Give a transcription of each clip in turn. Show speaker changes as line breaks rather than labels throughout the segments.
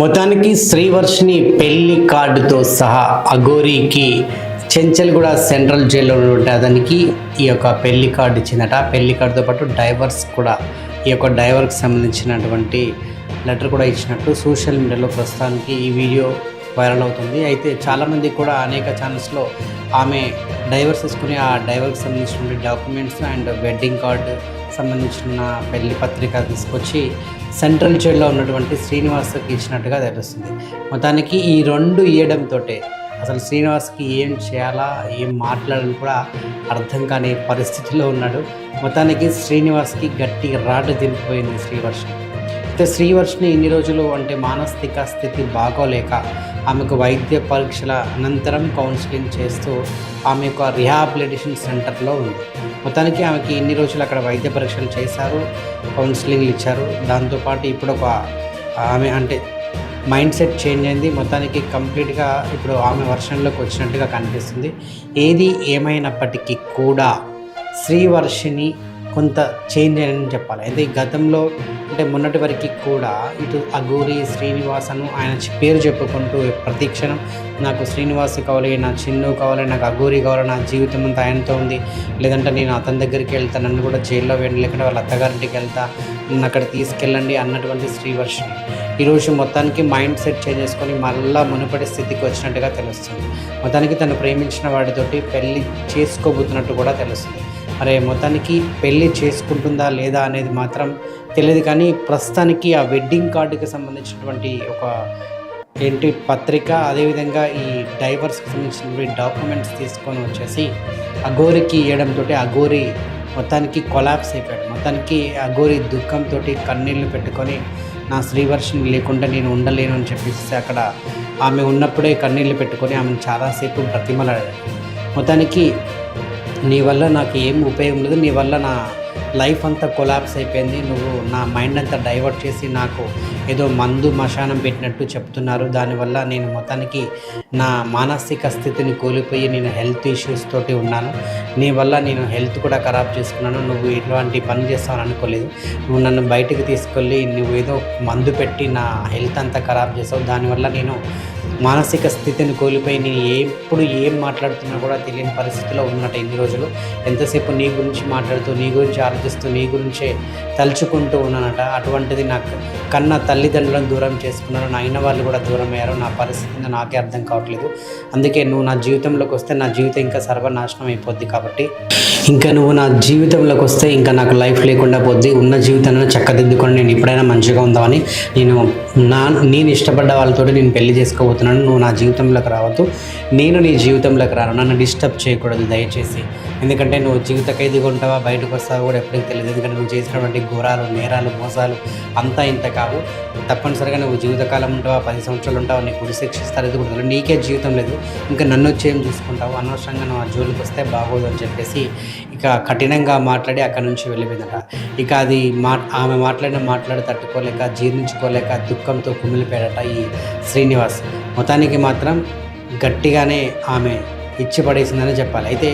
మొత్తానికి శ్రీవర్షిని పెళ్ళి కార్డుతో సహా అఘోరీకి చెంచల్గూడ సెంట్రల్ జైల్లో ఉండే అతనికి ఈ యొక్క పెళ్ళి కార్డు ఇచ్చిందట. పెళ్ళి కార్డుతో పాటు డైవర్స్ కూడా ఈ యొక్క డైవర్కి సంబంధించినటువంటి లెటర్ కూడా ఇచ్చినట్టు సోషల్ మీడియాలో ప్రస్తుతానికి ఈ వీడియో వైరల్ అవుతుంది. అయితే చాలామంది కూడా అనేక ఛానల్స్లో ఆమె డైవర్స్ తీసుకుని ఆ డైవర్కి సంబంధించినటువంటి డాక్యుమెంట్స్ అండ్ వెడ్డింగ్ కార్డు సంబంధించిన పెళ్ళి పత్రిక తీసుకొచ్చి సెంట్రల్ జైల్లో ఉన్నటువంటి శ్రీనివాస్కి ఇచ్చినట్టుగా తెలుస్తుంది. మొత్తానికి ఈ రెండు ఇయ్యడంతో అసలు శ్రీనివాస్కి ఏం చేయాలా ఏం మాట్లాడాలని కూడా అర్థం కాని పరిస్థితిలో ఉన్నాడు. మొత్తానికి శ్రీనివాస్కి గట్టి రాడ్ దింపిపోయింది శ్రీవర్షం. అయితే శ్రీవర్షిని ఇన్ని రోజులు అంటే మానసిక స్థితి బాగోలేక ఆమెకు వైద్య పరీక్షల అనంతరం కౌన్సిలింగ్ చేస్తూ ఆమె యొక్క రిహాబిలిటేషన్ సెంటర్లో ఉంది. మొత్తానికి ఆమెకి ఇన్ని రోజులు అక్కడ వైద్య పరీక్షలు చేశారు కౌన్సిలింగ్లు ఇచ్చారు. దాంతోపాటు ఇప్పుడు ఒక ఆమె అంటే మైండ్ సెట్ చేంజ్ అయింది. మొత్తానికి కంప్లీట్గా ఇప్పుడు ఆమె వర్షన్లోకి వచ్చినట్టుగా కనిపిస్తుంది. ఏది ఏమైనప్పటికీ కూడా శ్రీవర్షిని కొంత చేంజ్ అని చెప్పాలి. అయితే గతంలో అంటే మొన్నటి వరకు కూడా ఇటు అగూరి శ్రీనివాసను ఆయన పేరు చెప్పుకుంటూ ప్రతి క్షణం నాకు శ్రీనివాస్ కావాలి నా చిన్ను కావాలి నాకు అగూరి కావాలి నా జీవితం అంతా ఆయనతో ఉంది. లేదంటే నేను అతని దగ్గరికి వెళ్తా నన్ను కూడా జైల్లో వెళ్ళి లేకుంటే వాళ్ళ అత్తగారింటికి వెళ్తా నన్ను అక్కడ తీసుకెళ్ళండి అన్నటువంటి శ్రీవర్షిని ఈరోజు మొత్తానికి మైండ్ సెట్ చేంజ్ చేసుకొని మళ్ళా మునుపటి స్థితికి వచ్చినట్టుగా తెలుస్తుంది. మొత్తానికి తను ప్రేమించిన వాడితోటి పెళ్ళి చేసుకోబోతున్నట్టు కూడా తెలుస్తుంది. అరే మొత్తానికి పెళ్ళి చేసుకుంటుందా లేదా అనేది మాత్రం తెలియదు కానీ ప్రస్తుతానికి ఆ వెడ్డింగ్ కార్డుకి సంబంధించినటువంటి ఒక ఏంటి పత్రిక అదేవిధంగా ఈ డైవర్స్కి సంబంధించినటువంటి డాక్యుమెంట్స్ తీసుకొని వచ్చేసి అఘోరికి ఇవ్వడంతో అఘోరి మొత్తానికి కొలాప్స్ అయిపోయాడు. మొత్తానికి అఘోరి దుఃఖంతో కన్నీళ్ళు పెట్టుకొని నా శ్రీవర్షిని లేకుండా నేను ఉండలేను అని చెప్పేసి అక్కడ ఆమె ఉన్నప్పుడే కన్నీళ్ళు పెట్టుకొని ఆమెను చాలాసేపు బ్రతిమలాడాడు. మొత్తానికి నీ వల్ల నాకు ఏం ఉపయోగం లేదు. నీ వల్ల నా లైఫ్ అంతా కొలాప్స్ అయిపోయింది. నువ్వు నా మైండ్ అంతా డైవర్ట్ చేసి నాకు ఏదో మందు మశానం పెట్టినట్టు చెప్తున్నారు. దానివల్ల నేను మొత్తానికి నా మానసిక స్థితిని కోల్పోయి నేను హెల్త్ ఇష్యూస్ తోటి ఉన్నాను. నీ వల్ల నేను హెల్త్ కూడా ఖరాబ్ చేసుకున్నాను. నువ్వు ఇటువంటి పని చేస్తావని అనుకోలేదు. నువ్వు నన్ను బయటకు తీసుకెళ్ళి నువ్వు ఏదో మందు పెట్టి నా హెల్త్ అంతా ఖరాబ్ చేసావు. దానివల్ల నేను మానసిక స్థితిని కోల్పోయి నేను ఎప్పుడు ఏం మాట్లాడుతున్నా కూడా తెలియని పరిస్థితిలో ఉన్నట్టు ఇన్ని రోజులు. ఎంతసేపు నీ గురించి మాట్లాడుతూ నీ గురించి ఆలోచిస్తూ నీ గురించే తలుచుకుంటూ ఉన్నానట. అటువంటిది నాకు కన్న తల్లిదండ్రులను దూరం చేసుకున్నాను నా అయిన వాళ్ళు కూడా దూరం అయ్యారు. నా పరిస్థితి నాకే అర్థం కావట్లేదు. అందుకే నువ్వు నా జీవితంలోకి వస్తే నా జీవితం ఇంకా సర్వనాశనం అయిపోద్ది కాబట్టి. ఇంకా నువ్వు నా జీవితంలోకి వస్తే ఇంకా నాకు లైఫ్ లేకుండా పోద్ది. ఉన్న జీవితాన్ని చక్కదిద్దుకొని నేను ఎప్పుడైనా మంచిగా ఉందామని నేను నా నేను ఇష్టపడ్డ వాళ్ళతో నేను పెళ్ళి చేసుకోబోతున్నాను నువ్వు నా జీవితంలోకి రావద్దు. నేను నీ జీవితంలోకి రాను. నన్ను డిస్టర్బ్ చేయకూడదు దయచేసి. ఎందుకంటే నువ్వు జీవిత ఖైదీగా ఉంటావా? బయటకు వస్తావా? కూడా ఎప్పటికీ తెలియదు. ఎందుకంటే నువ్వు చేసినటువంటి ఘోరాలు నేరాలు మోసాలు అంతా ఇంత కావు. తప్పనిసరిగా నువ్వు జీవితకాలం ఉంటావా? పది సంవత్సరాలు ఉంటావా? నీకు గురి శిక్షిస్తారు. ఇది కూడా నీకే జీవితం లేదు. ఇంకా నన్ను వచ్చి ఏం చూసుకుంటావు. అనవసరంగా నువ్వు ఆ జోలికి వస్తే బాగోదు అని చెప్పేసి ఇక కఠినంగా మాట్లాడి అక్కడి నుంచి వెళ్ళిపోయిందట. ఇక అది మా ఆమె మాట్లాడిన మాట్లాడి తట్టుకోలేక జీర్ణించుకోలేక దుఃఖంతో కుమిలిపోయాడట ఈ శ్రీనివాస్. మొత్తానికి మాత్రం గట్టిగానే ఆమె ఇచ్చి పడేసిందని చెప్పాలి. అయితే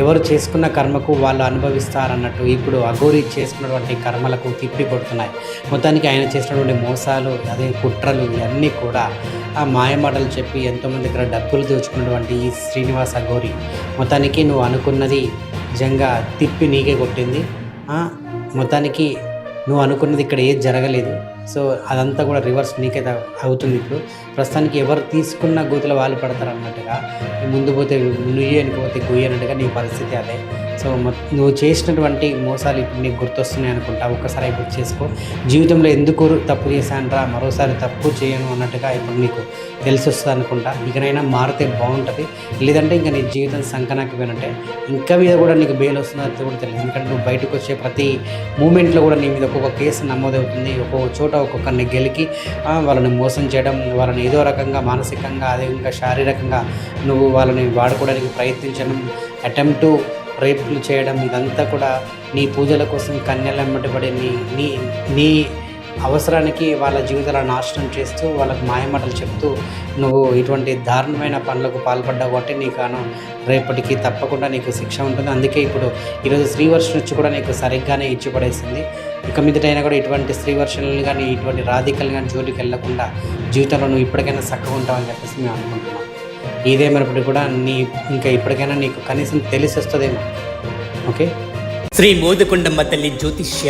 ఎవరు చేసుకున్న కర్మకు వాళ్ళు అనుభవిస్తారన్నట్టు ఇప్పుడు అఘోరి చేసుకున్నటువంటి కర్మలకు తిప్పి కొడుతున్నాయి మొత్తానికి ఆయన చేసినటువంటి మోసాలు అదే కుట్రలు ఇవన్నీ కూడా ఆ మాయమాటలు చెప్పి ఎంతోమంది దగ్గర డబ్బులు దోచుకున్నటువంటి ఈ శ్రీనివాస్ అఘోరి. మొత్తానికి నువ్వు అనుకున్నది నిజంగా తిప్పి నీకే కొట్టింది. మొత్తానికి నువ్వు అనుకున్నది ఇక్కడ ఏది జరగలేదు. సో అదంతా కూడా రివర్స్ నీకే అవుతుంది ఇప్పుడు. ప్రస్తుతానికి ఎవరు తీసుకున్న గోతుల వాళ్ళు పడతారు అన్నట్టుగా ముందు పోతే నుయ్యి పోతే గుయ్యి అన్నట్టుగా నీ పరిస్థితి అదే. సో నువ్వు చేసినటువంటి మోసాలు ఇప్పుడు నీకు గుర్తొస్తున్నాయి అనుకుంటా ఒక్కసారి గుర్తు చేసుకో. జీవితంలో ఎందుకు తప్పు చేశానరా మరోసారి తప్పు చేయను అన్నట్టుగా ఇప్పుడు నీకు తెలిసి వస్తుంది అనుకుంటా. ఇకనైనా మారితే బాగుంటుంది. లేదంటే ఇంకా నీ జీవితం సంకనాకి పోయినట్టే ఇంకా మీద కూడా నీకు బెయిల్ వస్తుందో కూడా తెలియదు. ఎందుకంటే నువ్వు బయటకు వచ్చే ప్రతి మూమెంట్లో కూడా నీ మీద ఒక్కొక్క కేసు నమోదవుతుంది. ఒక్కొక్క చోట ఒక్కొక్కరిని గెలికి వాళ్ళని మోసం చేయడం వాళ్ళని ఏదో రకంగా మానసికంగా అదేవిధంగా శారీరకంగా నువ్వు వాళ్ళని వాడుకోవడానికి ప్రయత్నించడం అటెంప్ట్ రేపులు చేయడం ఇదంతా కూడా నీ పూజల కోసం కన్యలు వెంబడిపడే నీ నీ నీ అవసరానికి వాళ్ళ జీవితాలను నాశనం చేస్తూ వాళ్ళకు మాయమాటలు చెప్తూ నువ్వు ఇటువంటి దారుణమైన పనులకు పాల్పడ్డావు కాబట్టి నీకు రేపటికి తప్పకుండా నీకు శిక్ష ఉంటుంది. అందుకే ఇప్పుడు ఈరోజు శ్రీవర్షం వచ్చి కూడా నీకు సరిగ్గానే ఇచ్చి పడేసింది. ఇక మీదటైనా కూడా ఇటువంటి శ్రీవర్షన్లు కానీ ఇటువంటి రాధికలు కానీ జోలికి వెళ్ళకుండా జీవితంలో నువ్వు ఇప్పటికైనా చక్కగా ఉంటావని చెప్పేసి మేము అనుకుంటున్నాం. ఏదేమైనప్పటికీ కూడా నీ ఇంకా ఇప్పటికైనా నీకు కనీసం తెలిసి వస్తుందేమో ఓకే?
శ్రీ మోదకొండమ్మ తల్లి జ్యోతిష్య